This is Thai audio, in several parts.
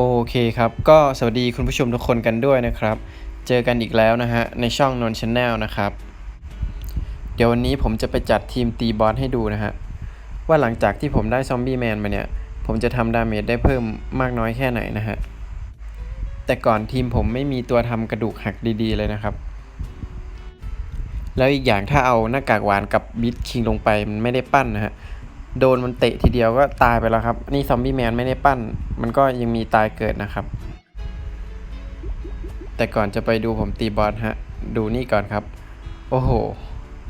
โอเคครับ ก็สวัสดีคุณผู้ชมทุกคนกันด้วยนะครับ เจอกันอีกแล้วนะฮะ ในช่องนนช n แนลนะครับ เดี๋ยววันนี้ผมจะไปจัดทีมตีบอสให้ดูนะฮะ ว่าหลังจากที่ผมได้ซอมบี้แมนมาเนี่ย ผมจะทำดาเมจได้เพิ่มมากน้อยแค่ไหนนะฮะ แต่ก่อนทีมผมไม่มีตัวทำกระดูกหักดีๆเลยนะครับ แล้วอีกอย่างถ้าเอาหน้ากากหวานกับบิทคิงลงไปมันไม่ได้ปั้นนะฮะ โดนมันเตะทีเดียวก็ตายไปแล้วครับ นี่ซอมบี้แมนไม่ได้ปั้น มันก็ยังมีตายเกิดนะครับ แต่ก่อนจะไปดูผมตีบอสฮะ ดูนี่ก่อนครับ โอ้โห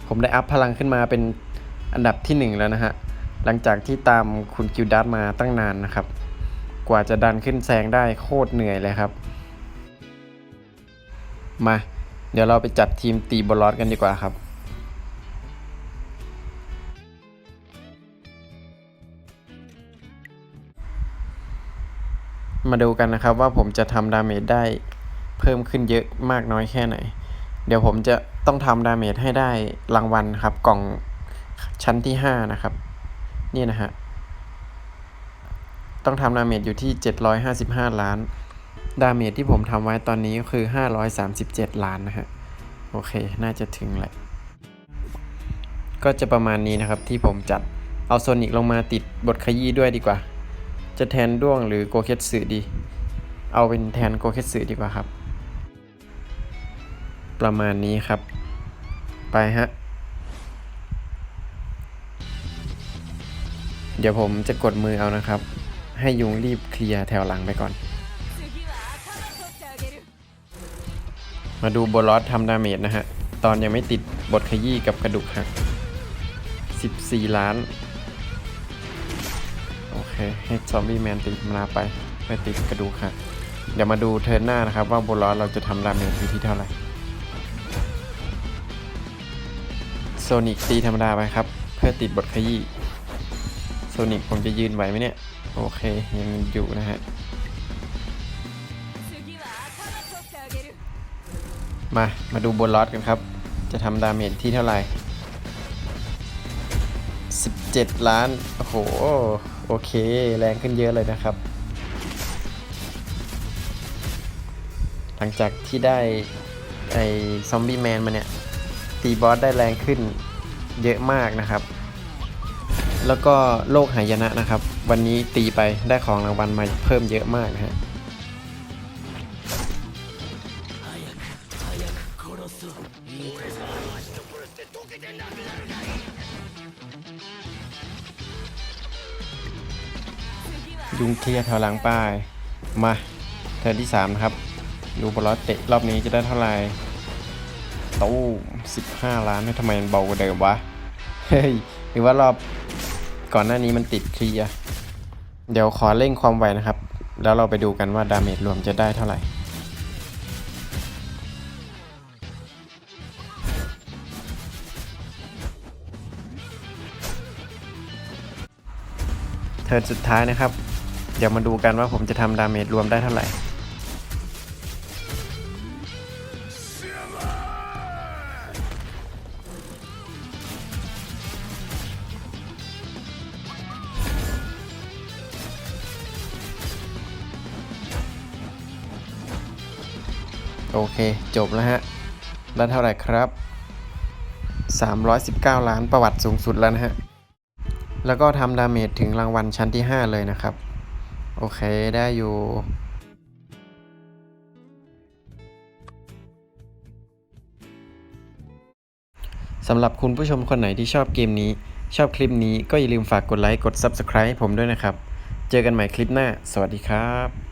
ผมได้อัพพลังขึ้นมาเป็นอันดับที่หนึ่งแล้วนะฮะ หลังจากที่ตามคุณกิลดัสมาตั้งนานนะครับ กว่าจะดันขึ้นแซงได้โคตรเหนื่อยเลยครับ มา เดี๋ยวเราไปจัดทีมตีบอลลอสกันดีกว่าครับ มาดูกันนะครับว่าผมจะทำดาเมจได้เพิ่มขึ้นเยอะมากน้อยแค่ไหน เดี๋ยวผมจะต้องทำดาเมจให้ได้รางวัลครับ กล่องชั้นที่ 5 นะครับ นี่นะฮะ ต้องทำดาเมจอยู่ที่ 755 ล้าน ดาเมจที่ผมทำไว้ตอนนี้ก็คือ 537 ล้านนะฮะ โอเค น่าจะถึงแหละ ก็จะประมาณนี้นะครับที่ผมจัดเอาโซนิกลงมาติดบทขยี้ด้วยดีกว่า จะแทนด้วงหรือโกเคตสึดี เอาเป็นแทนโกเคตสึดีกว่าครับ ประมาณนี้ครับ ไปฮะ เดี๋ยวผมจะกดมือเอานะครับ ให้ยุงรีบเคลียร์แถวหลังไปก่อน มาดูโบลอสทำดาเมจนะฮะ ตอนยังไม่ติดบทขยี้กับกระดูกหัก 14 ล้าน เคให้ซอมบี้แมนติดมาลาไปไม่ติดกระดูกหักเดี๋ยวมาดูเทิร์นหน้านะครับ ว่าโบลอสเราจะทำดาเมจอยู่ที่เท่าไหร่โซนิกตีธรรมดาไปครับ เพื่อติดบทขยี้โซนิกผมจะยืนไหวไหมเนี่ย โอเคยังอยู่นะฮะมา มาดูบนลอสกันครับ จะทำดาเมจที่เท่าไหร่ 17 ล้าน โอ้โห โอเค แรงขึ้นเยอะเลยนะครับ หลังจากที่ได้ไอ้ซอมบี้แมนมาเนี่ย ตีบอสได้แรงขึ้นเยอะมากนะครับ แล้วก็โลกหายนะนะครับ วันนี้ตีไปได้ของรางวัลมาเพิ่มเยอะมากนะฮะ ยุงเคลียร์แถวหลังป้ายมาเทิร์นที่3นะครับดูบอลเตะรอบนี้จะได้เท่าไหร่ตู้15ล้านทำไมมันเบากว่าเดิมวะเฮ้ยหรือว่ารอบก่อนหน้านี้มันติดเคลียร์เดี๋ยวขอเร่งความไวนะครับ แล้วเราไปดูกันว่าดาเมจรวมจะได้เท่าไหร่เทิร์นสุดท้ายนะครับ เดี๋ยวมาดูกันว่าผมจะทำดาเมจรวมได้เท่าไหร่ โอเค จบแล้วฮะ ได้เท่าไหร่ครับ 319 ล้านประวัติสูงสุดแล้วนะฮะ แล้วก็ทำดาเมจถึงรางวัลชั้นที่ 5 เลยนะครับ โอเคได้อยู่ สำหรับคุณผู้ชมคนไหนที่ชอบเกมนี้ ชอบคลิปนี้ก็อย่าลืมฝากกดไลค์ กด Subscribe ให้ผมด้วยนะครับ เจอกันใหม่คลิปหน้า สวัสดีครับ